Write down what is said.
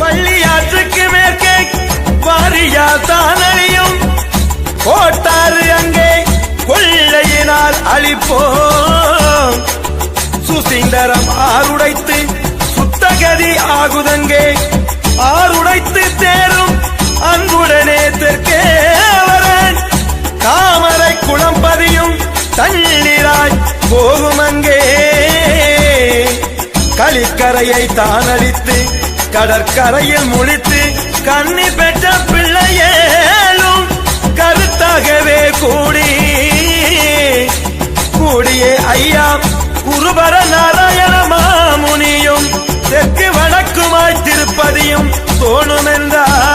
பள்ளியாற்றுக்கு மேற்கே வாரியா தானழியும் கோட்டாறு அங்கே கொள்ளையினால் அழிப்போம். சுசீந்தரம் ஆறுடைத்து சுத்தகதி ஆகுதங்கே. ஆறுடைத்து தேரும் அன்புடனே தெற்கே வரன். தாமரை குளம் பதியும் தண்ணீராய் போகும் அங்கே களிக்கரையை தானடித்து கடற்கரையில் முழித்து கண்ணி பெற்ற பிள்ளையேலும் கருத்தாகவே கூடி. கூடியே ஐயா குருபர நாராயண மாமுனியும் தெற்கு வடக்குமாய் திருப்பதியும் தோணுமென்றார்.